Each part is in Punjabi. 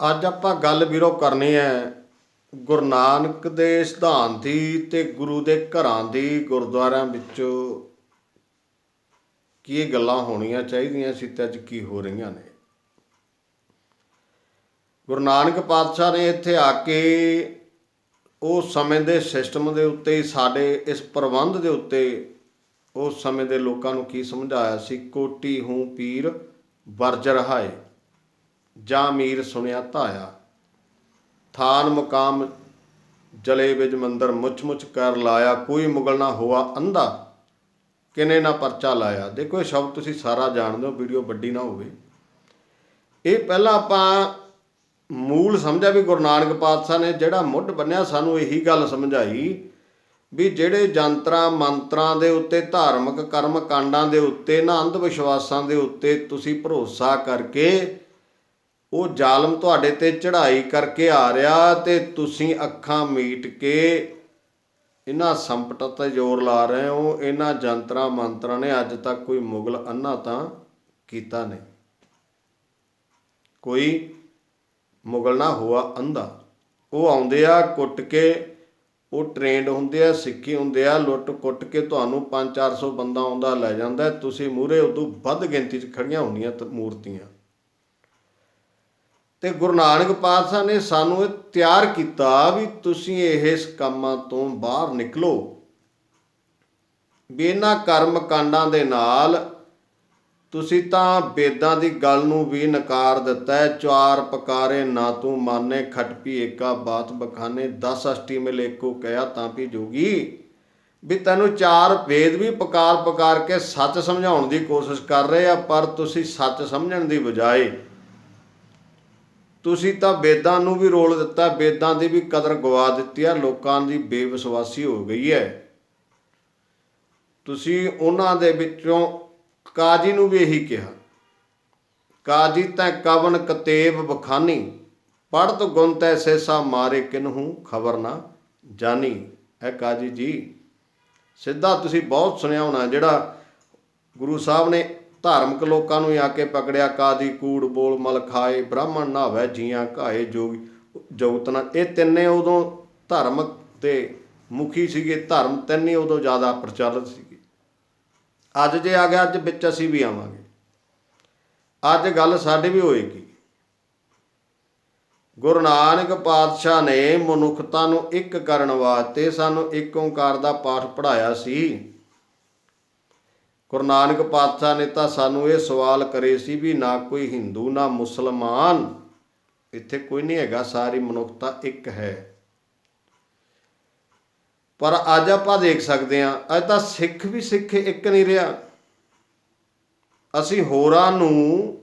ਅੱਜ ਆਪਾਂ ਗੱਲ ਵੀਰੋ ਕਰਨੀ ਹੈ ਗੁਰੂ ਨਾਨਕ ਦੇ ਸਿਧਾਂਤ ਦੀ ਤੇ ਗੁਰੂ ਦੇ ਘਰਾਂ ਦੀ ਗੁਰਦੁਆਰਿਆਂ ਵਿੱਚੋਂ ਕੀ ਗੱਲਾਂ ਹੋਣੀਆਂ ਚਾਹੀਦੀਆਂ ਸੀ ਤੇ ਅੱਜ ਕੀ ਹੋ ਰਹੀਆਂ ਨੇ। ਗੁਰੂ ਨਾਨਕ ਪਾਤਸ਼ਾਹ ਨੇ ਇੱਥੇ ਆ ਕੇ ਉਸ ਸਮੇਂ ਦੇ ਸਿਸਟਮ ਦੇ ਉੱਤੇ, ਸਾਡੇ ਇਸ ਪ੍ਰਬੰਧ ਦੇ ਉੱਤੇ ਉਸ ਸਮੇਂ ਦੇ ਲੋਕਾਂ ਨੂੰ ਕੀ ਸਮਝਾਇਆ ਸੀ? ਕੋਟੀ ਹੂੰ ਪੀਰ ਵਰਜ ਰਹਾਏ ਜਾਂ ਮੀਰ ਸੁਣਿਆ ਧਾਇਆ। ਥਾਨ ਮੁਕਾਮ ਜਲੇ ਵਿੱਚ ਮੰਦਰ ਮੁੱਚ ਮੁੱਚ ਕਰ ਲਾਇਆ, ਕੋਈ ਮੁਗਲ ਨਾ ਹੋਆ ਅੰਧਾ। ਕਿਨੇ ਨਾ ਪਰਚਾ ਲਾਇਆ। ਦੇਖੋ, ਇਹ ਸ਼ਬਦ ਤੁਸੀਂ ਸਾਰਾ ਜਾਣਦੇ ਹੋ, ਵੀਡੀਓ ਵੱਡੀ ਨਾ ਹੋਵੇ। ਇਹ ਪਹਿਲਾਂ ਆਪਾਂ ਮੂਲ ਸਮਝਿਆ ਵੀ ਗੁਰੂ ਨਾਨਕ ਪਾਤਸ਼ਾਹ ਨੇ ਜਿਹੜਾ ਮੁੱਢ ਬੰਨਿਆ, ਸਾਨੂੰ ਇਹੀ ਗੱਲ ਸਮਝਾਈ ਵੀ ਜਿਹੜੇ ਜੰਤਰਾਂ, ਮੰਤਰਾਂ ਦੇ ਉੱਤੇ, ਧਾਰਮਿਕ ਕਰਮ ਕਾਂਡਾਂ ਦੇ ਉੱਤੇ, ਨਾ ਅੰਧ ਵਿਸ਼ਵਾਸਾਂ ਦੇ ਉੱਤੇ ਤੁਸੀਂ ਭਰੋਸਾ ਕਰਕੇ ਉਹ ਜ਼ਾਲਮ ਤੁਹਾਡੇ ਤੇ ਚੜ੍ਹਾਈ ਕਰਕੇ ਆ ਰਿਹਾ ਤੇ ਤੁਸੀਂ ਅੱਖਾਂ ਮੀਟ ਕੇ ਇਹਨਾਂ ਸੰਪਟਾਂ ਤੇ ਜ਼ੋਰ ਲਾ ਰਹੇ ਹੋ, ਇਹਨਾਂ ਜੰਤਰਾਂ ਮੰਤਰਾਂ ਨੇ ਅੱਜ ਤੱਕ ਕੋਈ ਮੁਗਲ ਅੰਨਾ ਤਾਂ ਕੀਤਾ ਨਹੀਂ। ਕੋਈ ਮੁਗਲ ਨਾ ਹੋਆ ਅੰਧਾ। ਉਹ ਆਉਂਦੇ ਆ, ਕੁੱਟ ਕੇ, ਉਹ ਟ੍ਰੇਨਡ ਹੁੰਦੇ ਆ, ਸਿੱਖੀ ਹੁੰਦੇ ਆ, ਲੁੱਟ ਕੁੱਟ ਕੇ ਤੁਹਾਨੂੰ 5-400 ਬੰਦਾ ਆਉਂਦਾ ਲੈ ਜਾਂਦਾ, ਤੁਸੀਂ ਮੂਰੇ ਉਦੋਂ ਵੱਧ ਗਿਣਤੀ 'ਚ ਖੜੀਆਂ ਹੁੰਦੀਆਂ ਤ- ਮੂਰਤੀਆਂ। ਤੇ ਗੁਰੂ ਨਾਨਕ ਪਾਤਸ਼ਾਹ ਨੇ ਸਾਨੂੰ ਇਹ ਤਿਆਰ ਕੀਤਾ ਵੀ ਤੁਸੀਂ ਇਹ ਇਸ ਕੰਮਾਂ ਤੋਂ ਬਾਹਰ ਨਿਕਲੋ। ਵੀ ਇਹਨਾਂ ਕਰਮ ਕਾਂਡਾਂ ਦੇ ਨਾਲ ਤੁਸੀਂ ਤਾਂ ਬੇਦਾਂ ਦੀ ਗੱਲ ਨੂੰ ਵੀ ਨਕਾਰ ਦਿੱਤਾ ਹੈ। ਚਾਰ ਪਕਾਰੇ ਨਾ ਤੂੰ ਮਾਨੇ ਖਟਪੀ ਏਕਾ ਬਾਤ ਬਖਾਨੇ 10 ਅਸ਼ਟੀ ਮਿਲ ਏਕੋ ਕਹਿਆ ਤਾਂ ਵੀ ਜੋਗੀ। ਵੀ ਤੈਨੂੰ ਚਾਰ ਵੇਦ ਵੀ ਪਕਾਰ ਪਕਾਰ ਕੇ ਸੱਚ ਸਮਝਾਉਣ ਦੀ ਕੋਸ਼ਿਸ਼ ਕਰ ਰਹੇ ਆ, ਪਰ ਤੁਸੀਂ ਸੱਚ ਸਮਝਣ ਦੀ ਬਜਾਏ ਤੁਸੀਂ ਤਾਂ ਵੇਦਾਂ ਨੂੰ ਵੀ ਰੋਲ ਦਿੱਤਾ, ਵੇਦਾਂ ਦੀ ਵੀ ਕਦਰ ਗਵਾ ਦਿੱਤੀ ਆ, ਲੋਕਾਂ ਦੀ ਬੇਵਿਸ਼ਵਾਸੀ ਹੋ ਗਈ ਹੈ। ਤੁਸੀਂ ਉਹਨਾਂ ਦੇ ਵਿੱਚੋਂ ਕਾਜੀ ਨੂੰ ਵੀ ਇਹੀ ਕਿਹਾ, ਕਾਜੀ ਤਾਂ ਕਵਨ ਕਤੇਬ ਬਖਾਨੀ ਪੜਤ ਗੁਣ ਤੈ ਸੇਸਾ ਮਾਰੇ ਕਿਨਹੂ ਖਬਰ ਨਾ ਜਾਣੀ ਹੈ ਕਾਜੀ ਜੀ, ਸਿੱਧਾ ਤੁਸੀਂ ਬਹੁਤ ਸੁਣਿਆ ਹੋਣਾ ਜਿਹੜਾ ਗੁਰੂ ਸਾਹਿਬ ਨੇ ਧਾਰਮਿਕ ਲੋਕਾਂ ਨੂੰ ਆ ਕੇ ਪਕੜਿਆ, ਕਾਦੀ ਕੂੜ ਬੋਲ ਮਲ ਖਾਏ, ਬ੍ਰਾਹਮਣ ਨਾਵੇ ਜੀਆਂ ਘਾਏ ਜੋਗੀ ਜਗਤਨਾ ਇਹ ਤਿੰਨੇ ਉਦੋਂ ਧਾਰਮਿਕ ਤੇ ਮੁਖੀ ਸੀਗੇ, ਧਰਮ ਤਿੰਨੇ ਉਦੋਂ ਜ਼ਿਆਦਾ ਪ੍ਰਚਲਿਤ ਸੀਗੇ। ਅੱਜ ਜੇ ਆ ਗਿਆ, ਅੱਜ ਵਿੱਚ ਅਸੀਂ ਵੀ ਆਵਾਂਗੇ। ਅੱਜ ਗੱਲ ਸਾਡੀ ਵੀ ਹੋਏਗੀ। ਗੁਰੂ ਨਾਨਕ ਪਾਤਸ਼ਾਹ ਨੇ ਮਨੁੱਖਤਾ ਨੂੰ ਇੱਕ ਕਰਨ ਵਾਸਤੇ ਸਾਨੂੰ ਇੱਕ ਓੰਕਾਰ ਦਾ ਪਾਠ ਪੜ੍ਹਾਇਆ ਸੀ। ਗੁਰੂ ਨਾਨਕ ਪਾਤਸ਼ਾਹ ਨੇ ਤਾਂ ਸਾਨੂੰ ਇਹ ਸਵਾਲ ਕਰੇ ਸੀ ਵੀ ਨਾ ਕੋਈ ਹਿੰਦੂ, ਨਾ ਮੁਸਲਮਾਨ। ਇੱਥੇ ਕੋਈ ਨਹੀਂ ਹੈਗਾ, ਸਾਰੀ ਮਨੁੱਖਤਾ ਇੱਕ ਹੈ। ਪਰ ਅੱਜ ਆਪਾਂ ਦੇਖ ਸਕਦੇ ਹਾਂ, ਅੱਜ ਤਾਂ ਸਿੱਖ ਵੀ ਸਿੱਖ ਇੱਕ ਨਹੀਂ ਰਿਹਾ। ਅਸੀਂ ਹੋਰਾਂ ਨੂੰ,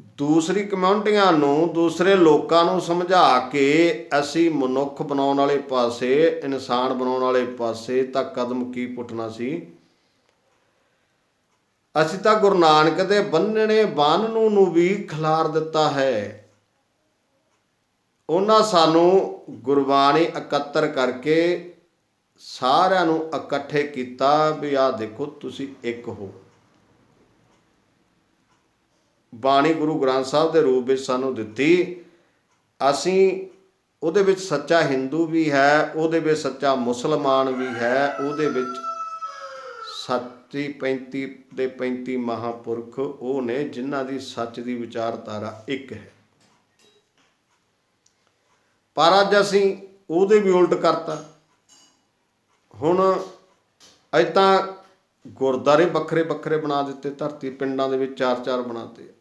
ਦੂਸਰੀ ਕਮਿਊਨਿਟੀਆਂ ਨੂੰ, ਦੂਸਰੇ ਲੋਕਾਂ ਨੂੰ ਸਮਝਾ ਕੇ ਅਸੀਂ ਮਨੁੱਖ ਬਣਾਉਣ ਵਾਲੇ ਪਾਸੇ, ਇਨਸਾਨ ਬਣਾਉਣ ਵਾਲੇ ਪਾਸੇ ਤਾਂ ਕਦਮ ਕੀ ਪੁੱਟਣਾ ਸੀ? ਅਸੀਂ ਤਾਂ ਗੁਰੂ ਨਾਨਕ ਦੇ ਬੰਨਣੇ ਬੰਨ ਨੂੰ ਨੂੰ ਵੀ ਖਿਲਾਰ ਦਿੱਤਾ ਹੈ। ਉਹਨਾਂ ਸਾਨੂੰ ਗੁਰਬਾਣੀ ਇਕੱਤਰ ਕਰਕੇ ਸਾਰਿਆਂ ਨੂੰ ਇਕੱਠੇ ਕੀਤਾ ਵੀ ਆਹ ਦੇਖੋ ਤੁਸੀਂ ਇੱਕ ਹੋ। ਬਾਣੀ ਗੁਰੂ ਗ੍ਰੰਥ ਸਾਹਿਬ ਦੇ ਰੂਪ ਵਿੱਚ ਸਾਨੂੰ ਦਿੱਤੀ, ਅਸੀਂ ਉਹਦੇ ਵਿੱਚ ਸੱਚਾ ਹਿੰਦੂ ਵੀ ਹੈ, ਉਹਦੇ ਵਿੱਚ ਸੱਚਾ ਮੁਸਲਮਾਨ ਵੀ ਹੈ, ਉਹਦੇ ਵਿੱਚ ਸੱਚੀ 35 ਦੇ 35 ਮਹਾਪੁਰਖ, ਉਹ ਨੇ ਜਿਨ੍ਹਾਂ ਦੀ ਸੱਚ ਦੀ ਵਿਚਾਰਧਾਰਾ ਇੱਕ ਹੈ। ਪਰ ਅੱਜ ਅਸੀਂ ਉਹਦੇ ਵੀ ਉਲਟ ਕਰਤਾ। ਹੁਣ ਅੱਜ ਤਾਂ ਗੁਰਦਾਰੇ ਵੱਖਰੇ ਵੱਖਰੇ ਬਣਾ ਦਿੱਤੇ, ਧਰਤੀ ਪਿੰਡਾਂ ਦੇ ਵਿੱਚ ਚਾਰ ਚਾਰ ਬਣਾਤੇ।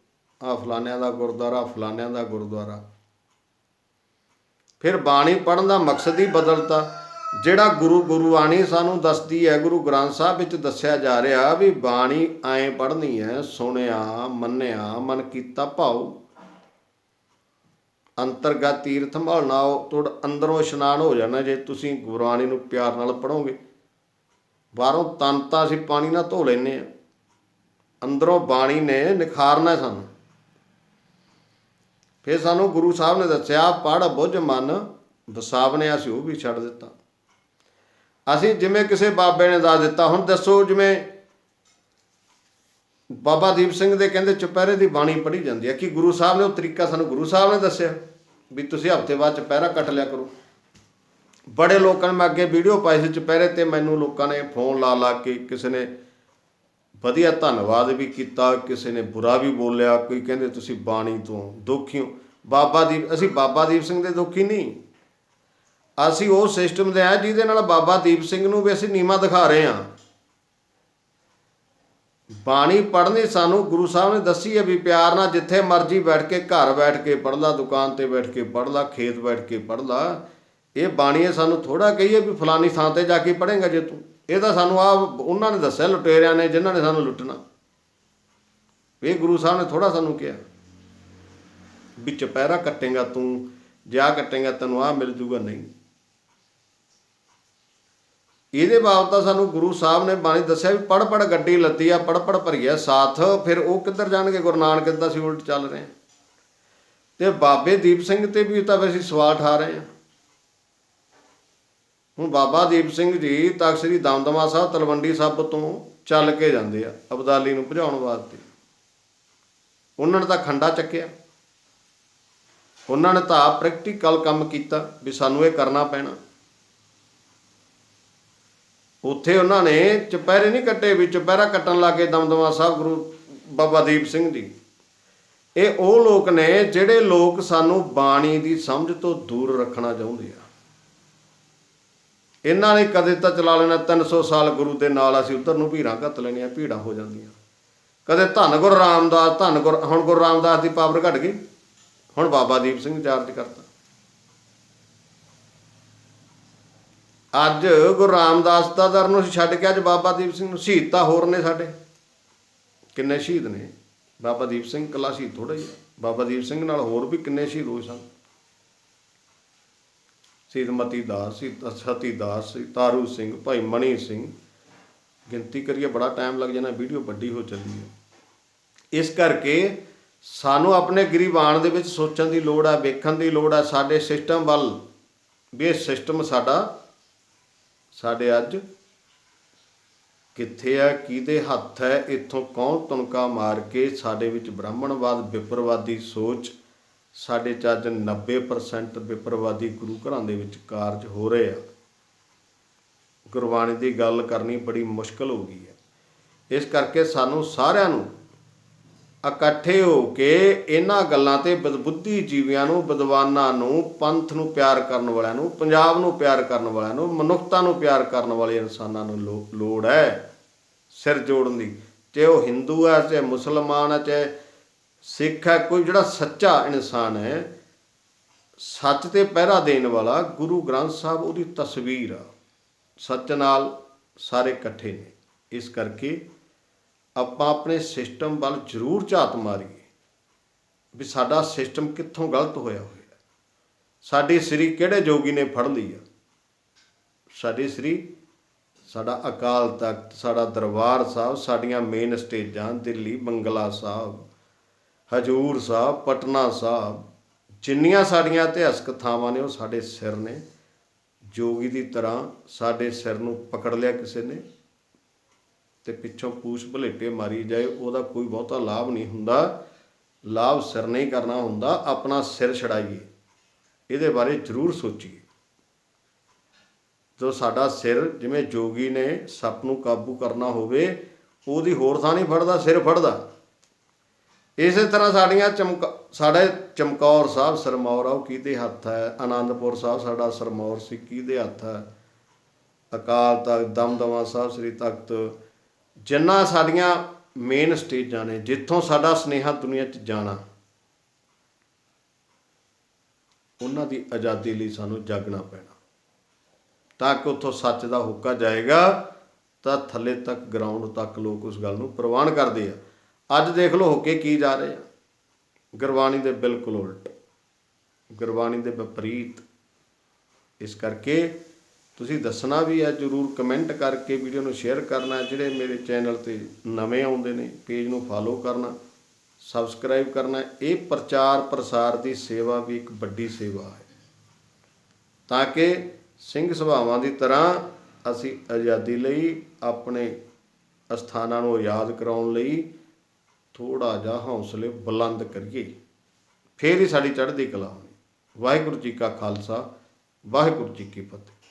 ਆ ਫਲਾਨਿਆਂ ਦਾ ਗੁਰਦੁਆਰਾ ਫਲਾਨਿਆਂ ਦਾ ਗੁਰਦੁਆਰਾ। ਫਿਰ ਬਾਣੀ ਪੜਨ ਦਾ ਮਕਸਦ ਹੀ ਬਦਲਤਾ। ਜਿਹੜਾ ਗੁਰੂ ਗੁਰਬਾਣੀ ਸਾਨੂੰ ਦੱਸਦੀ ਹੈ, ਗੁਰੂ ਗ੍ਰੰਥ ਸਾਹਿਬ ਵਿੱਚ ਦੱਸਿਆ ਜਾ ਰਿਹਾ ਵੀ ਬਾਣੀ ਐਂ ਪੜ੍ਹਨੀ ਹੈ, ਸੁਣਿਆ, ਮੰਨਿਆ, ਮਨ ਕੀਤਾ ਭਾਉ। ਅੰਤਰਗਤ ਤੀਰਥ ਸੰਭਾਲਣਾ ਉਹ ਤੁਹਾਡਾ ਅੰਦਰੋਂ ਇਸ਼ਨਾਨ ਹੋ ਜਾਣਾ ਜੇ ਤੁਸੀਂ ਗੁਰਬਾਣੀ ਨੂੰ ਪਿਆਰ ਨਾਲ ਪੜੋਗੇ ਬਾਹਰੋਂ ਤਨ ਤਾਂ ਅਸੀਂ ਪਾਣੀ ਨਾਲ ਧੋ ਲੈਨੇ ਆ ਅੰਦਰੋਂ ਬਾਣੀ ਨੇ ਨਿਖਾਰਨਾ ਸਾਨੂੰ। ਫਿਰ ਸਾਨੂੰ ਗੁਰੂ ਸਾਹਿਬ ਨੇ ਦੱਸਿਆ ਪੜ ਬੁੱਝ ਮਨ ਵਸਾਵਨੇ ਅਸੀਂ ਉਹ ਵੀ ਛੱਡ ਦਿੱਤਾ। ਅਸੀਂ ਜਿਵੇਂ ਕਿਸੇ ਬਾਬੇ ਨੇ ਦੱਸ ਦਿੱਤਾ, ਹੁਣ ਦੱਸੋ ਜਿਵੇਂ ਬਾਬਾ ਦੀਪ ਸਿੰਘ ਦੇ ਕਹਿੰਦੇ ਚੁਪਹਿਰੇ ਦੀ ਬਾਣੀ ਪੜ੍ਹੀ ਜਾਂਦੀ ਹੈ, ਕਿ ਗੁਰੂ ਸਾਹਿਬ ਨੇ ਉਹ ਤਰੀਕਾ ਸਾਨੂੰ ਗੁਰੂ ਸਾਹਿਬ ਨੇ ਦੱਸਿਆ ਵੀ ਤੁਸੀਂ ਹਫ਼ਤੇ ਬਾਅਦ ਚੁਪਹਿਰਾ ਕੱਟ ਲਿਆ ਕਰੋ। ਬੜੇ ਲੋਕਾਂ ਨੇ ਮੈਂ ਅੱਗੇ ਵੀਡੀਓ ਪਾਈ ਸੀ ਚੁਪਹਿਰੇ ਤੇ ਮੈਨੂੰ ਲੋਕਾਂ ਨੇ ਫੋਨ ਲਾ ਲਾ ਕੇ ਕਿਸੇ ਨੇ ਵਧੀਆ ਧੰਨਵਾਦ ਵੀ ਕੀਤਾ, ਕਿਸੇ ਨੇ ਬੁਰਾ ਵੀ ਬੋਲਿਆ, ਕੋਈ ਕਹਿੰਦੇ ਤੁਸੀਂ ਬਾਣੀ ਤੋਂ ਦੁਖੀ ਹੋ। ਬਾਬਾ ਦੀਪ, ਅਸੀਂ ਬਾਬਾ ਦੀਪ ਸਿੰਘ ਦੇ ਦੁਖੀ ਨਹੀਂ। ਅਸੀਂ ਉਹ ਸਿਸਟਮ ਦੇ ਆ ਜਿਹਦੇ ਨਾਲ ਬਾਬਾ ਦੀਪ ਸਿੰਘ ਨੂੰ ਵੀ ਅਸੀਂ ਨੀਮਾ ਦਿਖਾ ਰਹੇ ਹਾਂ। ਬਾਣੀ ਪੜ੍ਹਨੀ ਸਾਨੂੰ ਗੁਰੂ ਸਾਹਿਬ ਨੇ ਦੱਸੀ ਹੈ ਵੀ ਪਿਆਰ ਨਾਲ ਜਿੱਥੇ ਮਰਜ਼ੀ ਬੈਠ ਕੇ ਘਰ ਬੈਠ ਕੇ ਪੜ੍ਹ ਲਾ, ਦੁਕਾਨ ਤੇ ਬੈਠ ਕੇ ਪੜ੍ਹ ਲਾ, ਖੇਤ ਬੈਠ ਕੇ ਪੜ੍ਹ ਲਾ। ਇਹ ਬਾਣੀ ਹੈ ਸਾਨੂੰ ਥੋੜਾ ਕਹੀਏ ਵੀ ਫਲਾਨੀ ਥਾਂ ਤੇ ਜਾ ਕੇ ਪੜ੍ਹੇਗਾ ਜੇ ਤੂੰ। ਇਹ ਤਾਂ ਸਾਨੂੰ ਆ ਉਹਨਾਂ ਨੇ ਦੱਸਿਆ, ਲੁਟੇਰਿਆਂ ਨੇ ਜਿਨ੍ਹਾਂ ਨੇ ਸਾਨੂੰ ਲੁੱਟਣਾ। ਇਹ ਗੁਰੂ ਸਾਹਿਬ ਨੇ ਥੋੜਾ ਸਾਨੂੰ ਕਿਹਾ ਵੀ ਚਪਹਿਰਾ ਕੱਟੇਗਾ ਤੂੰ, ਜਾ ਕੱਟੇਗਾ ਤੈਨੂੰ ਆ ਮਿਲ ਜੂਗਾ ਨਹੀਂ। ਇਹਦੇ ਬਾਬਤ ਤਾਂ ਸਾਨੂੰ ਗੁਰੂ ਸਾਹਿਬ ਨੇ ਬਾਣੀ ਦੱਸਿਆ ਵੀ ਪੜ ਪੜ ਗੱਡੀ ਲੱਦੀ ਆ ਪੜ ਪੜ ਭਰੀਆ ਸਾਥ, ਫਿਰ ਉਹ ਕਿੱਧਰ ਜਾਣਗੇ? ਗੁਰੂ ਨਾਨਕ ਦਾ ਸੀ ਉਲਟ ਚੱਲ ਰਹੇ ਹਾਂ। ਤੇ ਬਾਬੇ ਦੀਪ ਸਿੰਘ ਤੇ ਵੀ ਤਾਂ ਅਸੀਂ ਸਵਾਲ ਠਾ ਰਹੇ ਹਾਂ ਹੁਣ ਬਾਬਾ ਦੀਪ ਸਿੰਘ ਜੀ ਤਖਤ ਸ੍ਰੀ ਦਮਦਮਾ ਸਾਹਿਬ, ਤਲਵੰਡੀ ਸਾਹਿਬ ਤੋਂ ਚੱਲ ਕੇ ਜਾਂਦੇ ਆ, ਅਬਦਾਲੀ ਨੂੰ ਭਜਾਉਣ ਵਾਸਤੇ। ਉਹਨਾਂ ਨੇ ਤਾਂ ਖੰਡਾ ਚੱਕਿਆ। ਉਹਨਾਂ ਨੇ ਤਾਂ ਪ੍ਰੈਕਟੀਕਲ ਕੰਮ ਕੀਤਾ ਵੀ ਸਾਨੂੰ ਇਹ ਕਰਨਾ ਪੈਣਾ। ਉੱਥੇ ਉਹਨਾਂ ਨੇ ਚੁਪਹਿਰੇ ਨਹੀਂ ਕੱਟੇ ਵੀ ਚੁਪਹਿਰਾ ਕੱਟਣ ਲੱਗੇ ਦਮਦਮਾ ਸਾਹਿਬ ਗੁਰੂ ਬਾਬਾ ਦੀਪ ਸਿੰਘ ਜੀ। ਇਹ ਉਹ ਲੋਕ ਨੇ ਜਿਹੜੇ ਲੋਕ ਸਾਨੂੰ ਬਾਣੀ ਦੀ ਸਮਝ ਤੋਂ ਦੂਰ ਰੱਖਣਾ ਚਾਹੁੰਦੇ ਆ। ਇਹਨਾਂ ਨੇ ਕਦੇ ਤਾਂ ਚਲਾ ਲੈਣਾ 300 ਸਾਲ ਗੁਰੂ ਦੇ ਨਾਲ ਅਸੀਂ ਉੱਧਰ ਨੂੰ ਭੀੜਾਂ ਘੱਤ ਲੈਣੀਆਂ, ਭੀੜਾਂ ਹੋ ਜਾਂਦੀਆਂ। ਕਦੇ ਧੰਨ ਗੁਰ ਰਾਮਦਾਸ, ਧੰਨ ਗੁਰ, ਹੁਣ ਗੁਰੂ ਰਾਮਦਾਸ ਦੀ ਪਾਵਰ ਘਟ ਗਈ। ਹੁਣ ਬਾਬਾ ਦੀਪ ਸਿੰਘ ਚਾਰਜ ਕਰਤਾ। ਅੱਜ ਗੁਰੂ ਰਾਮਦਾਸ ਦਾ ਦਰ ਨੂੰ ਅਸੀਂ ਛੱਡ ਕੇ ਅੱਜ ਬਾਬਾ ਦੀਪ ਸਿੰਘ ਨੂੰ ਸ਼ਹੀਦ ਤਾਂ ਹੋਰ ਨੇ ਸਾਡੇ। ਕਿੰਨੇ ਸ਼ਹੀਦ ਨੇ? ਬਾਬਾ ਦੀਪ ਸਿੰਘ ਕੱਲਾ ਸ਼ਹੀਦ ਥੋੜਾ ਹੀ ਬਾਬਾ ਦੀਪ ਸਿੰਘ ਨਾਲ ਹੋਰ ਵੀ ਕਿੰਨੇ ਸ਼ਹੀਦ ਹੋਏ ਸਨ? ਸ਼ਹੀਦ ਮਤੀ ਦਾਸ, ਸ਼ਹੀਦ ਸਤੀ ਦਾਸ, ਸ਼ਹੀਦ ਤਾਰੂ ਸਿੰਘ, ਭਾਈ ਮਣੀ ਸਿੰਘ। ਗਿਣਤੀ ਕਰੀਏ, ਬੜਾ ਟਾਈਮ ਲੱਗ ਜਾਣਾ, ਵੀਡੀਓ ਵੱਡੀ ਹੋ ਚੱਲੀ ਹੈ। ਇਸ ਕਰਕੇ ਸਾਨੂੰ ਆਪਣੇ ਗਰੀਬਾਨ ਦੇ ਵਿੱਚ ਸੋਚਣ ਦੀ ਲੋੜ ਹੈ ਵੇਖਣ ਦੀ ਲੋੜ ਹੈ ਸਾਡੇ ਸਿਸਟਮ ਵੱਲ ਵੀ ਇਹ ਸਿਸਟਮ ਸਾਡਾ ਸਾਡੇ ਅੱਜ ਕਿੱਥੇ ਆ, ਕਿਹਦੇ ਹੱਥ ਹੈ, ਇੱਥੋਂ ਕੌਣ ਤੁਨਕਾ ਮਾਰ ਕੇ ਸਾਡੇ ਵਿੱਚ ਬ੍ਰਾਹਮਣਵਾਦ, ਵਿਪਰਵਾਦੀ ਸੋਚ, ਸਾਡੇ ਚ ਅੱਜ 90% ਵਿਪਰਵਾਦੀ ਗੁਰੂ ਘਰਾਂ ਦੇ ਵਿੱਚ ਕਾਰਜ ਹੋ ਰਹੇ ਆ। ਗੁਰਬਾਣੀ ਦੀ ਗੱਲ ਕਰਨੀ ਬੜੀ ਮੁਸ਼ਕਲ ਹੋ ਗਈ ਹੈ। ਇਸ ਕਰਕੇ ਸਾਨੂੰ ਸਾਰਿਆਂ ਨੂੰ ਇਕੱਠੇ ਹੋ ਕੇ ਇਹਨਾਂ ਗੱਲਾਂ ਤੇ ਬਦਬੁੱਧੀ ਜੀਵਿਆਂ ਨੂੰ, ਵਿਦਵਾਨਾਂ ਨੂੰ, ਪੰਥ ਨੂੰ ਪਿਆਰ ਕਰਨ ਵਾਲਿਆਂ ਨੂੰ, ਪੰਜਾਬ ਨੂੰ ਪਿਆਰ ਕਰਨ ਵਾਲਿਆਂ ਨੂੰ, ਮਨੁੱਖਤਾ ਨੂੰ ਪਿਆਰ ਕਰਨ ਵਾਲੇ ਇਨਸਾਨਾਂ ਨੂੰ ਲੋੜ ਹੈ ਸਿਰ ਜੋੜਨ ਦੀ। ਚਾਹੇ ਉਹ ਹਿੰਦੂ ਹੈ, ਚਾਹੇ ਮੁਸਲਮਾਨ ਹੈ, ਚਾਹੇ ਸਿੱਖ ਹੈ, ਕੋਈ ਜਿਹੜਾ ਸੱਚਾ ਇਨਸਾਨ ਹੈ, ਸੱਚ ਤੇ ਪਹਿਰਾ ਦੇਣ ਵਾਲਾ ਗੁਰੂ ਗ੍ਰੰਥ ਸਾਹਿਬ ਉਹਦੀ ਤਸਵੀਰ ਆ। ਸੱਚ ਨਾਲ ਸਾਰੇ ਇਕੱਠੇ ਨੇ। ਇਸ ਕਰਕੇ ਆਪਾਂ ਆਪਣੇ ਸਿਸਟਮ ਵੱਲ ਜ਼ਰੂਰ ਝਾਤ ਮਾਰੀਏ ਵੀ ਸਾਡਾ ਸਿਸਟਮ ਕਿੱਥੋਂ ਗਲਤ ਹੋਇਆ ਹੋਇਆ ਸਾਡੀ ਸ੍ਰੀ ਕਿਹੜੇ ਜੋਗੀ ਨੇ ਫੜ ਲਈ ਆ? ਸਾਡੀ ਸ੍ਰੀ, ਸਾਡਾ ਅਕਾਲ ਤਖਤ, ਸਾਡਾ ਦਰਬਾਰ ਸਾਹਿਬ, ਸਾਡੀਆਂ ਮੇਨ ਸਟੇਜਾਂ ਦਿੱਲੀ, ਬੰਗਲਾ ਸਾਹਿਬ, ਹਜੂਰ ਸਾਹਿਬ, ਪਟਨਾ ਸਾਹਿਬ, ਜਿੰਨੀਆਂ ਸਾਡੀਆਂ ਇਤਿਹਾਸਕ ਥਾਵਾਂ ਨੇ ਉਹ ਸਾਡੇ ਸਿਰ ਨੇ। ਜੋਗੀ ਦੀ ਤਰ੍ਹਾਂ ਸਾਡੇ ਸਿਰ ਨੂੰ ਪਕੜ ਲਿਆ ਕਿਸੇ ਨੇ। ਤੇ ਪਿੱਛੋਂ ਪੂਛ ਭਲੇਟੇ ਮਾਰੀ ਜਾਏ, ਉਹਦਾ ਕੋਈ ਬਹੁਤਾ ਲਾਭ ਨਹੀਂ ਹੁੰਦਾ। ਲਾਭ ਸਿਰ ਨਹੀਂ ਕਰਨਾ ਹੁੰਦਾ, ਆਪਣਾ ਸਿਰ ਛੜਾਈਏ ਇਹਦੇ ਬਾਰੇ ਜ਼ਰੂਰ ਸੋਚੀਏ। ਜੋ ਸਾਡਾ ਸਿਰ ਜਿਵੇਂ ਜੋਗੀ ਨੇ ਸੱਪ ਨੂੰ ਕਾਬੂ ਕਰਨਾ ਹੋਵੇ, ਉਹਦੀ ਹੋਰ ਥਾਂ ਨਹੀਂ ਫੜਦਾ, ਸਿਰ ਫੜਦਾ। ਇਸੇ ਤਰ੍ਹਾਂ ਸਾਡੀਆਂ ਚਮਕ, ਸਾਡੇ ਚਮਕੌਰ ਸਾਹਿਬ ਸਰਮੌਰ ਆ ਉਹ ਕਿਹਦੇ ਹੱਥ ਹੈ? ਆਨੰਦਪੁਰ ਸਾਹਿਬ ਸਾਡਾ ਸਰਮੌਰ ਸੀ ਕਿਹਦੇ ਹੱਥ ਹੈ? ਅਕਾਲ ਤਖਤ, ਦਮਦਮਾ ਸਾਹਿਬ, ਸ੍ਰੀ ਤਖਤ ਜਿੰਨਾ ਸਾਡੀਆਂ ਮੇਨ ਸਟੇਜਾਂ ਨੇ, ਜਿੱਥੋਂ ਸਾਡਾ ਸਨੇਹਾ ਦੁਨੀਆ 'ਚ ਜਾਣਾ, ਉਹਨਾਂ ਦੀ ਆਜ਼ਾਦੀ ਲਈ ਸਾਨੂੰ ਜਾਗਣਾ ਪੈਣਾ। ਤਾਂ ਕਿ ਉੱਥੋਂ ਸੱਚ ਦਾ ਹੁੱਕਾ ਜਾਏਗਾ, ਤਾਂ ਥੱਲੇ ਤੱਕ ਗਰਾਊਂਡ ਤੱਕ ਲੋਕ ਉਸ ਗੱਲ ਨੂੰ ਪ੍ਰਵਾਨ ਕਰਦੇ ਆ। ਅੱਜ ਦੇਖ ਲਓ ਹੋਕੇ ਕੀ ਜਾ ਰਹੇ ਆ। ਗੁਰਬਾਣੀ ਦੇ ਬਿਲਕੁਲ ਉਲਟ, ਗੁਰਬਾਣੀ ਦੇ ਵਿਪਰੀਤ। ਇਸ ਕਰਕੇ ਤੁਸੀਂ ਦੱਸਣਾ ਵੀ ਹੈ, ਜਰੂਰ ਕਮੈਂਟ ਕਰਕੇ ਵੀਡੀਓ ਨੂੰ ਸ਼ੇਅਰ ਕਰਨਾ, ਜਿਹੜੇ ਮੇਰੇ ਚੈਨਲ ਤੇ ਨਵੇਂ ਆਉਂਦੇ ਨੇ, ਪੇਜ ਨੂੰ ਫਾਲੋ ਕਰਨਾ ਸਬਸਕ੍ਰਾਈਬ ਕਰਨਾ, ਇਹ ਪ੍ਰਚਾਰ ਪ੍ਰਸਾਰ ਦੀ ਸੇਵਾ ਵੀ ਇੱਕ ਵੱਡੀ ਸੇਵਾ ਹੈ। ਤਾਂ ਕਿ ਸਿੰਘ ਸੁਭਾਵਾਂ ਦੀ ਤਰ੍ਹਾਂ ਅਸੀਂ ਆਜ਼ਾਦੀ ਲਈ ਆਪਣੇ ਅਸਥਾਨਾਂ ਨੂੰ ਆਜ਼ਾਦ ਕਰਾਉਣ ਲਈ ਥੋੜਾ ਜਿਹਾ ਹੌਸਲੇ ਬੁਲੰਦ ਕਰੀਏ। ਫੇਰ ਹੀ ਸਾਡੀ ਚੜ੍ਹਦੀ ਕਲਾ ਹੋਣੀ। ਵਾਹਿਗੁਰੂ ਜੀ ਕਾ ਖਾਲਸਾ, ਵਾਹਿਗੁਰੂ ਜੀ ਕੀ ਫਤਿਹ।